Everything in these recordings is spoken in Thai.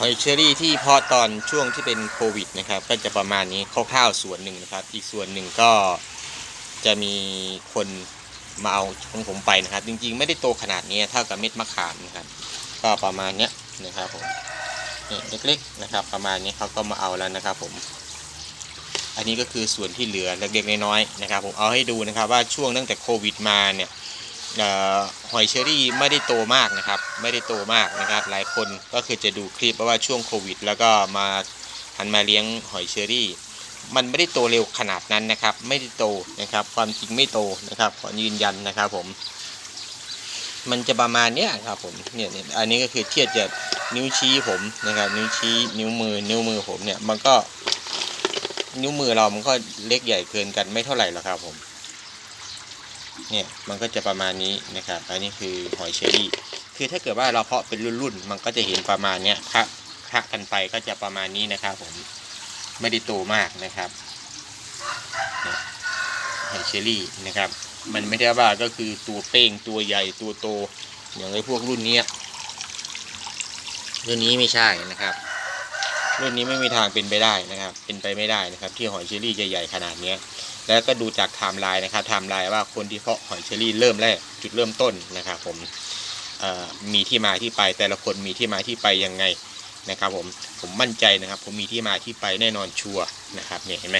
หอยเชอรี่ที่เพาะตอนช่วงที่เป็นโควิดนะครับ ก็จะประมาณนี้คร่าวๆส่วนหนึ่งนะครับ อีกส่วนหนึ่งก็จะมีคนมาเอาของผมไปนะครับ จริงๆ ไม่ได้โตขนาดนี้เท่ากับเม็ดมะขามนะครับ ก็ประมาณเนี้ยนะครับผมเนี่ยเล็กๆนะครับ ประมาณนี้เขาก็มาเอาแล้วนะครับผมอันนี้ก็คือส่วนที่เหลือเล็กๆน้อยๆนะครับ ผมเอาให้ดูนะครับ ว่าช่วงตั้งแต่โควิดมาเนี่ย หอยเชอรี่ไม่ได้โตมากนะครับ ไม่ได้โตมากนะครับ หลายคนก็คือจะดูคลิปเพราะว่าช่วงโควิด แล้วก็มาหันมาเลี้ยงหอยเชอรี่ มันไม่ได้โตเร็วขนาดนั้นนะครับ ไม่ได้โตนะครับ ความจริงไม่โตนะครับ ขอยืนยันนะครับผม มันจะประมาณเนี้ยครับผมเนี่ยเนี่ยอันนี้ก็คือเทียบจากนิ้วชี้ผมนะครับ นิ้วชี้นิ้วมือ นิ้วมือผมเนี่ยมันก็ นิ้วมือเรามันก็เล็กใหญ่เกินกันไม่เท่าไหร่หรอกครับผม เนี่ยมันก็จะประมาณนี้นะครับ อันนี้คือหอยเชอรี่ คือถ้าเกิดว่าเราเพาะเป็นรุ่นๆ มันก็จะเห็นประมาณเนี้ยคะคะกันไปก็จะประมาณนี้นะครับผม ไม่ได้โตมากนะครับหอยเชอรี่นะครับ มันไม่ได้ว่าก็คือตัวเป้งตัวใหญ่ตัวโต อย่างไอ้พวกรุ่นเนี้ยรุ่นนี้ไม่ใช่นะครับ รุ่นนี้ไม่มีทางเป็นไปได้นะครับ เป็นไปไม่ได้นะครับ ที่หอยเชอรี่จะใหญ่ขนาดเนี้ย แล้วก็ดูจากไทม์ไลน์นะครับไทม์ไลน์ว่าคนที่เพาะหอยเชอรี่เริ่มแรกจุดเริ่มต้นนะครับผมมีที่มาที่ไปแต่ละคนมีที่มาที่ไปยังไงนะครับผมผมมั่นใจนะครับ ผมมีที่มาที่ไปแน่นอนชัวร์นะครับเนี่ยเห็นไหม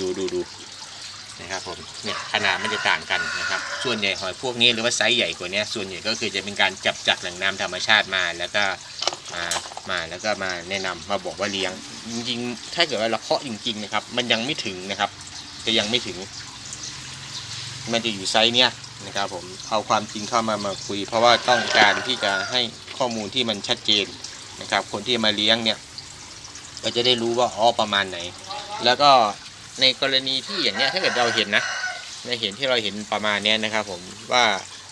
ดูดูดูนะครับผมเนี่ยขนาดมันจะต่างกันนะครับ ส่วนใหญ่หอยพวกนี้หรือว่าไซส์ใหญ่กว่านี้ส่วนใหญ่ก็คือจะเป็นการจับจากแหล่งน้ำธรรมชาติมาแล้วก็มามาแล้วก็มาแนะนำมาบอกว่าเลี้ยงจริงๆถ้าเกิดว่าเราเพาะจริง ๆ นะครับ มันยังไม่ถึงนะครับ จะยังไม่ถึง มันจะอยู่ไซส์เนี้ยนะครับผมเอาความจริงเข้ามามาคุย เพราะว่าต้องการที่จะให้ข้อมูลที่มันชัดเจนนะครับ คนที่มาเลี้ยงเนี่ย ก็จะได้รู้ว่าอ๋อประมาณไหน แล้วก็ในกรณีที่อย่างเนี้ยถ้าเกิดเราเห็นนะในเห็นที่เราเห็นประมาณเนี้ยนะครับ ผมว่า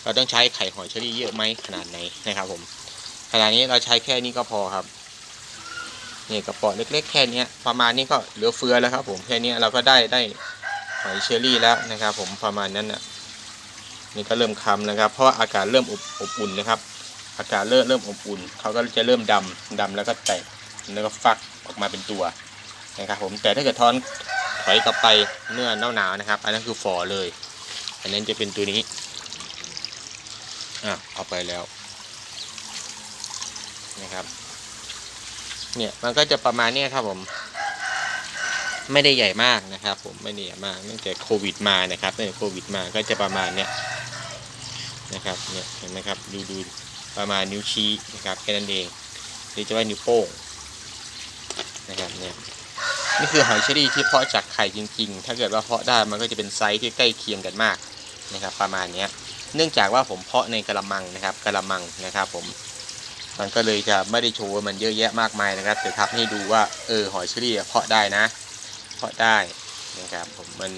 เราต้องใช้ไข่หอยเชอรี่เยอะไหมขนาดไหนนะครับ ผมขนาดนี้เราใช้แค่นี้ก็พอครับนี่กระป๋องเล็ก ๆ แค่นี้ประมาณนี้ก็เหลือเฟือแล้วครับ ผมแค่นี้เราก็ได้ได้ หอยเชอรี่แล้วนะครับ ผมประมาณนั้นน่ะนี่ก็เริ่มคำนะครับ เพราะว่าอากาศเริ่มอบอบอุ่นนะครับ อากาศเริ่มเริ่มอบอุ่นเขาก็จะเริ่มดำดำแล้วก็แตกแล้วก็ฟักออกมาเป็นตัวนะครับ ผมแต่ถ้าเกิดทอนถอยกลับไปเมื่อหนาวหนาวๆนะครับ อันนั้นคือฝอเลย อันนั้นจะเป็นตัวนี้อะเอาไปแล้วนะครับ เนี่ยมันก็จะประมาณนี้ครับผม ไม่ได้ใหญ่มากนะครับ ผมไม่ได้ใหญ่มากตั้งแต่โควิดมานะครับตั้งแต่โควิดมาก็จะประมาณเนี้ยนะครับเนี่ยเห็นไหมครับดูดูประมาณนิ้วชี้นะครับแค่นั้นเองหรือจะว่านิ้วโป้งนะครับเนี่ยนี่คือหอยเชอรี่ที่เพาะจากไข่จริง ๆ ถ้าเกิดว่าเพาะได้มันก็จะเป็นไซส์ที่ใกล้เคียงกันมากนะครับ ประมาณเนี้ยเนื่องจากว่าผมเพาะในกระมังนะครับกระมังนะครับ ผม มันก็เลยจะไม่ได้โชว์มันเยอะแยะมากมายนะครับแต่ทำให้ดูว่าเออหอยเชอรี่เพาะได้นะ เพาะได้นะครับผมมัน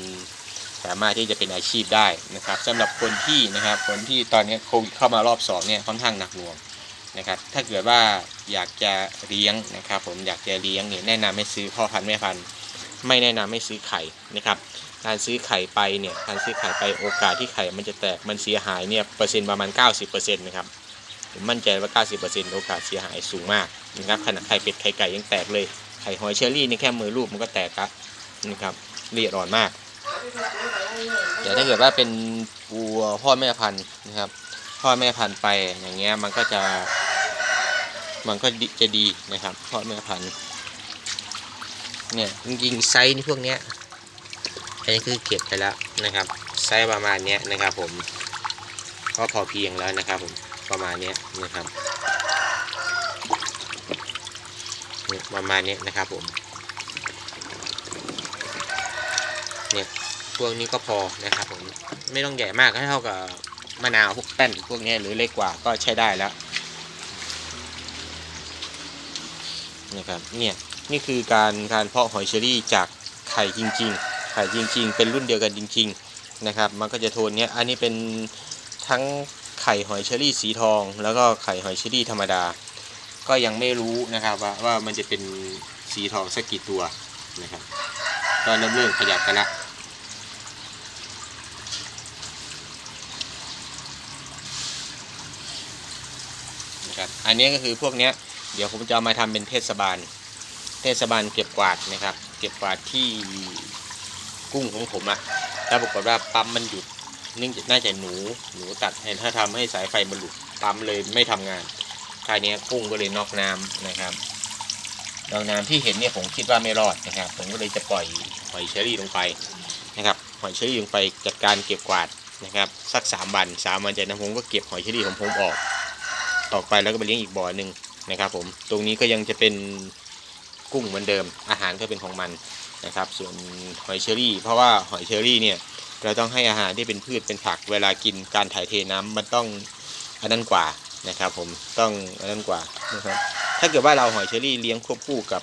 สามารถที่จะเป็นอาชีพได้นะครับสำหรับคนที่นะครับคนที่ตอนนี้โควิดเข้ามารอบสองเนี่ยค่อนข้างหนักหน่วงนะครับ ถ้าเกิดว่าอยากจะเลี้ยงนะครับ ผมอยากจะเลี้ยงเนี่ยแนะนำให้ซื้อพ่อพันธุ์แม่พันธุ์ไม่แนะนำให้ซื้อไข่นะครับ การซื้อไข่ไปเนี่ยการซื้อไข่ไปโอกาสที่ไข่มันจะแตกมันเสียหายเนี่ยเปอร์เซ็นต์ประมาณ 90%นะครับผมมั่นใจว่า 90%โอกาสเสียหายสูงมากนะครับขนาดไข่เป็ดไข่ไก่ยังแตกเลย ไข่หอยเชอรี่นี่แค่มือรูปมันก็แตกละนะครับละเอียดอ่อนมากแต่ถ้าเกิดว่าเป็นวัวพ่อแม่พันธุ์นะครับ พ่อแม่พันธุ์ไปอย่างเงี้ยมันก็จะ มันก็จะดีนะครับพ่อแม่พันธุ์เนี่ยจริงๆไซส์นี่พวกเนี้ยอันนี้คือเก็บไปแล้วนะครับ ไซส์ประมาณเนี้ยนะครับผมก็พอเพียงแล้วนะครับผมประมาณเนี้ยนะครับนี่ ประมาณนี้นะครับผม เนี่ยพวกนี้ก็พอนะครับผมไม่ต้องใหญ่มากให้เท่ากับมะนาวพวกแป้นพวกนี้หรือเล็กกว่าก็ใช้ได้แล้วนะครับเนี่ยนี่คือการการเพาะหอยเชอรี่จากไข่จริง ๆ ไข่จริง ๆ เป็นรุ่นเดียวกันจริง ๆนะครับ มันก็จะโทนเนี้ยอันนี้เป็นทั้งไข่หอยเชอรี่สีทอง แล้วก็ไข่หอยเชอรี่ธรรมดา ก็ยังไม่รู้นะครับว่าว่ามันจะเป็นสีทองสักกี่ตัวนะครับ ก็เริ่มเริ่มขยับกันละนะครับอันนี้ก็คือพวกเนี้ยเดี๋ยวผมจะเอามาทำเป็นเทศบาล เทศบาลเก็บกวาดนะครับ เก็บกวาดที่กุ้งของผมอะถ้าปรากฏว่าปั๊มมันหยุดเนื่องจากน่าจะหนูหนูตัดให้ถ้าทำให้สายไฟมันหลุดปั๊มเลยไม่ทำงาน คราวนี้กุ้งก็เลยนอกน้ำนะครับนอกน้ำที่เห็นเนี่ยผมคิดว่าไม่รอดนะครับ ผมก็เลยจะปล่อยหอยเชอรี่ลงไปนะครับหอยเชอรี่ลงไปจัดการเก็บกวาดนะครับ สักสามวันสามวันจากนั้นผมก็เก็บหอยเชอรี่ของผมออกออกไปแล้วก็ไปเลี้ยงอีกบ่อหนึ่งนะครับ ผมตรงนี้ก็ยังจะเป็นกุ้งเหมือนเดิม อาหารก็เป็นของมันนะครับ ส่วนหอยเชอรี่ เพราะว่าหอยเชอรี่เนี่ยเราต้องให้อาหารที่เป็นพืชเป็นผักเวลากินการถ่ายเทน้ำมันต้องอันนั้นกว่า นะครับ ผมต้องนนั้นกว่านะครับ ถ้าเกิดว่าเราหอยเชอรี่เลี้ยงควบคู่กับ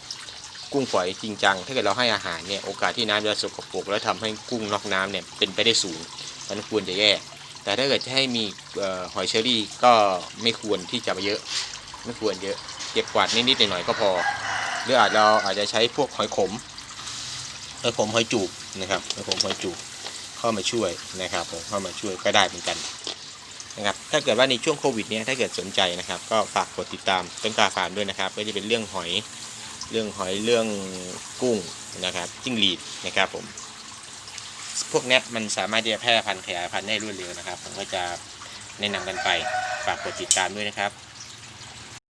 กุ้งฝอยจริงจัง ถ้าเกิดเราให้อาหารเนี่ยโอกาสที่น้ำจะสกปรกแล้วทำให้กุ้งนอกน้ำเนี่ยเป็นไปได้สูงมันควรจะแยกแต่ถ้าเกิดจะให้มีออหอยเชอรี่ก็ไม่ควรที่จะไปเยอะ ไม่ควรเยอะเก็บกวาดนิดๆหน่อยๆก็พอ หรืออาจเราอาจจะใช้พวกหอยขมหอยขมหอยจูบนะครับหอยขมหอยจูบเข้ามาช่วยนะครับผมเข้ามาช่วยก็ได้เหมือนกัน นะครับถ้าเกิดว่าในช่วงโควิดเนี้ยถ้าเกิดสนใจนะครับ ก็ฝากกดติดตามต้นกาฟาร์มด้วยนะครับ ก็จะเป็นเรื่องหอยเรื่องหอยเรื่องกุ้งนะครับจิ้งหรีดนะครับผมพวกนี้มันสามารถที่จะแพร่พันธุ์ขยายพันธุ์ได้รวดเร็วนะครับผมก็จะแนะนำกันไปฝากกดติดตามด้วยนะครับ